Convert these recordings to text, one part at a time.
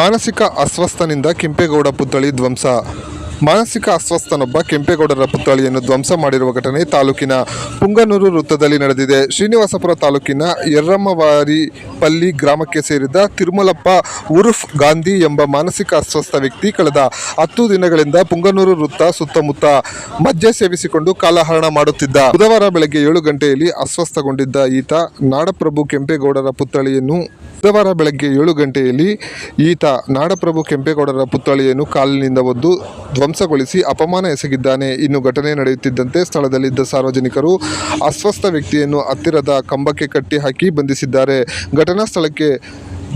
ಮಾನಸಿಕ ಅಸ್ವಸ್ಥನಿಂದ ಕೆಂಪೇಗೌಡ ಪುತ್ಥಳಿ ಧ್ವಂಸ. ಮಾನಸಿಕ ಅಸ್ವಸ್ಥನೊಬ್ಬ ಕೆಂಪೇಗೌಡರ ಪುತ್ಥಳಿಯನ್ನು ಧ್ವಂಸ ಮಾಡಿರುವ ಘಟನೆ ತಾಲೂಕಿನ ಪುಂಗನೂರು ವೃತ್ತದಲ್ಲಿ ನಡೆದಿದೆ. ಶ್ರೀನಿವಾಸಪುರ ತಾಲೂಕಿನ ಯರ್ರಮ್ಮವಾರಿ ಪಲ್ಲಿ ಗ್ರಾಮಕ್ಕೆ ಸೇರಿದ ತಿರುಮಲಪ್ಪ ಉರುಫ್ ಗಾಂಧಿ ಎಂಬ ಮಾನಸಿಕ ಅಸ್ವಸ್ಥ ವ್ಯಕ್ತಿ ಕಳೆದ ಹತ್ತು ದಿನಗಳಿಂದ ಪುಂಗನೂರು ವೃತ್ತ ಸುತ್ತಮುತ್ತ ಮದ್ಯ ಸೇವಿಸಿಕೊಂಡು ಕಾಲಹರಣ ಮಾಡುತ್ತಿದ್ದ. ಬುಧವಾರ ಬೆಳಗ್ಗೆ ಏಳು ಗಂಟೆಯಲ್ಲಿ ಅಸ್ವಸ್ಥಗೊಂಡಿದ್ದ ಈತ ನಾಡಪ್ರಭು ಕೆಂಪೇಗೌಡರ ಪುತ್ಥಳಿಯನ್ನು ಬುಧವಾರ ಬೆಳಗ್ಗೆ ಏಳು ಗಂಟೆಯಲ್ಲಿ ಈತ ನಾಡಪ್ರಭು ಕೆಂಪೇಗೌಡರ ಪುತ್ಥಳಿಯನ್ನು ಕಾಲಿನಿಂದ ಒದ್ದು ಧ್ವಂಸಗೊಳಿಸಿ ಅಪಮಾನ ಎಸಗಿದ್ದಾನೆ. ಇನ್ನು ಘಟನೆ ನಡೆಯುತ್ತಿದ್ದಂತೆ ಸ್ಥಳದಲ್ಲಿದ್ದ ಸಾರ್ವಜನಿಕರು ಅಸ್ವಸ್ಥ ವ್ಯಕ್ತಿಯನ್ನು ಹತ್ತಿರದ ಕಂಬಕ್ಕೆ ಕಟ್ಟಿ ಹಾಕಿ ಬಂಧಿಸಿದ್ದಾರೆ. ಘಟನಾ ಸ್ಥಳಕ್ಕೆ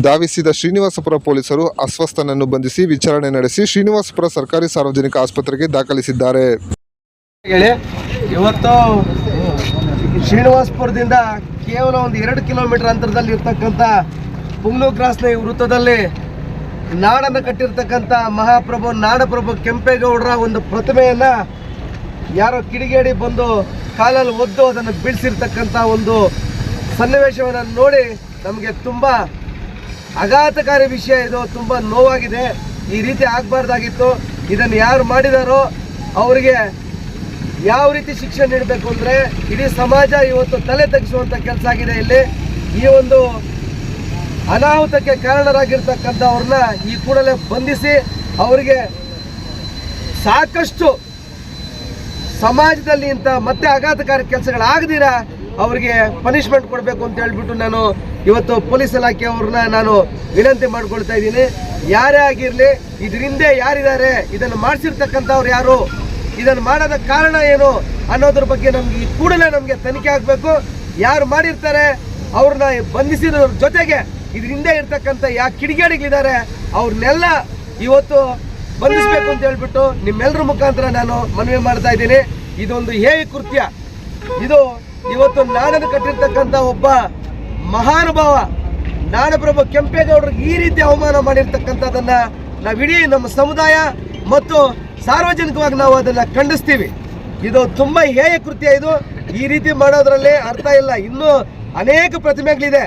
ಧಾವಿಸಿದ ಶ್ರೀನಿವಾಸಪುರ ಪೊಲೀಸರು ಅಸ್ವಸ್ಥನನ್ನು ಬಂಧಿಸಿ ವಿಚಾರಣೆ ನಡೆಸಿ ಶ್ರೀನಿವಾಸಪುರ ಸರ್ಕಾರಿ ಸಾರ್ವಜನಿಕ ಆಸ್ಪತ್ರೆಗೆ ದಾಖಲಿಸಿದ್ದಾರೆ. ಇವತ್ತು ಶ್ರೀನಿವಾಸಪುರದಿಂದ ಕೇವಲ ಒಂದು ಎರಡು ಕಿಲೋಮೀಟರ್ ಅಂತರದಲ್ಲಿ ಇರ್ತಕ್ಕಂಥ ಪುಂಗ್ಲು ಕ್ರಾಸ್ನ ವೃತ್ತದಲ್ಲಿ ನಾಡನ್ನು ಕಟ್ಟಿರ್ತಕ್ಕಂಥ ಮಹಾಪ್ರಭು ನಾಡಪ್ರಭು ಕೆಂಪೇಗೌಡರ ಒಂದು ಪ್ರತಿಮೆಯನ್ನು ಯಾರೋ ಕಿಡಿಗೇಡಿ ಬಂದು ಕಾಲಲ್ಲಿ ಒದ್ದು ಅದನ್ನು ಬೀಳಿಸಿರ್ತಕ್ಕಂಥ ಒಂದು ಸನ್ನಿವೇಶವನ್ನು ನೋಡಿ ನಮಗೆ ತುಂಬ ಆಘಾತಕಾರಿ ವಿಷಯ ಇದು, ತುಂಬ ನೋವಾಗಿದೆ. ಈ ರೀತಿ ಆಗಬಾರ್ದಾಗಿತ್ತು. ಇದನ್ನು ಯಾರು ಮಾಡಿದಾರೋ ಅವರಿಗೆ ಯಾವ ರೀತಿ ಶಿಕ್ಷೆ ನೀಡಬೇಕು ಅಂದರೆ ಇಡೀ ಸಮಾಜ ಇವತ್ತು ತಲೆ ತಗ್ಗಿಸುವಂಥ ಕೆಲಸ ಆಗಿದೆ ಇಲ್ಲಿ. ಈ ಒಂದು ಅನಾಹುತಕ್ಕೆ ಕಾರಣರಾಗಿರ್ತಕ್ಕಂಥವ್ರನ್ನ ಈ ಕೂಡಲೇ ಬಂಧಿಸಿ ಅವರಿಗೆ ಸಾಕಷ್ಟು ಸಮಾಜದಲ್ಲಿ ಇಂಥ ಮತ್ತೆ ಆಘಾತಕಾರಿ ಕೆಲಸಗಳಾಗದಿರ, ಅವರಿಗೆ ಪನಿಷ್ಮೆಂಟ್ ಕೊಡಬೇಕು ಅಂತ ಹೇಳ್ಬಿಟ್ಟು ನಾನು ಇವತ್ತು ಪೊಲೀಸ್ ಇಲಾಖೆಯವ್ರನ್ನ ನಾನು ವಿನಂತಿ ಮಾಡ್ಕೊಳ್ತಾ ಇದ್ದೀನಿ. ಯಾರೇ ಆಗಿರಲಿ ಇದ್ರ ಹಿಂದೆ ಯಾರಿದ್ದಾರೆ, ಇದನ್ನು ಮಾಡಿಸಿರ್ತಕ್ಕಂಥವ್ರು ಯಾರು, ಇದನ್ನು ಮಾಡೋದ ಕಾರಣ ಏನು ಅನ್ನೋದ್ರ ಬಗ್ಗೆ ನಮ್ಗೆ ಈ ಕೂಡಲೇ ನಮಗೆ ತನಿಖೆ ಆಗಬೇಕು. ಯಾರು ಮಾಡಿರ್ತಾರೆ, ಅವ್ರನ್ನ ಬಂಧಿಸಿದ್ರ ಜೊತೆಗೆ ಇದ್ರ ಹಿಂದೆ ಇರ್ತಕ್ಕಂಥ ಯಾ ಕಿಡಿಗೇಡಿಗಳಿದ್ದಾರೆ, ಅವ್ರನ್ನೆಲ್ಲ ಇವತ್ತು ಬಂಧಿಸಬೇಕು ಅಂತ ಹೇಳ್ಬಿಟ್ಟು ನಿಮ್ಮೆಲ್ಲರ ಮುಖಾಂತರ ನಾನು ಮನವಿ ಮಾಡ್ತಾ ಇದ್ದೀನಿ. ಇದೊಂದು ಹೇಯ ಕೃತ್ಯ. ಇದು ಇವತ್ತು ನಾಡನ್ನು ಕಟ್ಟಿರ್ತಕ್ಕಂಥ ಒಬ್ಬ ಮಹಾನುಭಾವ ನಾಡಪ್ರಭು ಕೆಂಪೇಗೌಡರಿಗೆ ಈ ರೀತಿ ಅವಮಾನ ಮಾಡಿರ್ತಕ್ಕಂಥದ್ದನ್ನು ನಾವು ಇಡೀ ನಮ್ಮ ಸಮುದಾಯ ಮತ್ತು ಸಾರ್ವಜನಿಕವಾಗಿ ನಾವು ಅದನ್ನ ಖಂಡಿಸ್ತೀವಿ. ಇದು ತುಂಬಾ ಹೇಯ ಕೃತ್ಯ ಇದು. ಈ ರೀತಿ ಮಾಡೋದ್ರಲ್ಲಿ ಅರ್ಥ ಇಲ್ಲ. ಇನ್ನೂ ಅನೇಕ ಪ್ರತಿಮೆಗಳಿದೆ.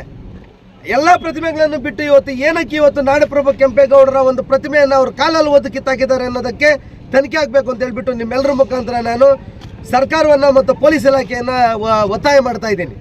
ಎಲ್ಲ ಪ್ರತಿಮೆಗಳನ್ನು ಬಿಟ್ಟು ಇವತ್ತು ಏನಕ್ಕೆ ಇವತ್ತು ನಾಡಪ್ರಭು ಕೆಂಪೇಗೌಡರ ಒಂದು ಪ್ರತಿಮೆಯನ್ನು ಅವ್ರ ಕಾಲಲ್ಲಿ ಓದಿ ಕಿತ್ತಾಕಿದ್ದಾರೆ ಅನ್ನೋದಕ್ಕೆ ತನಿಖೆ ಆಗಬೇಕು ಅಂತ ಹೇಳ್ಬಿಟ್ಟು ನಿಮ್ಮೆಲ್ಲರ ಮುಖಾಂತರ ನಾನು ಸರ್ಕಾರವನ್ನು ಮತ್ತು ಪೊಲೀಸ್ ಇಲಾಖೆಯನ್ನು ಒತ್ತಾಯ ಮಾಡ್ತಾ ಇದ್ದೀನಿ.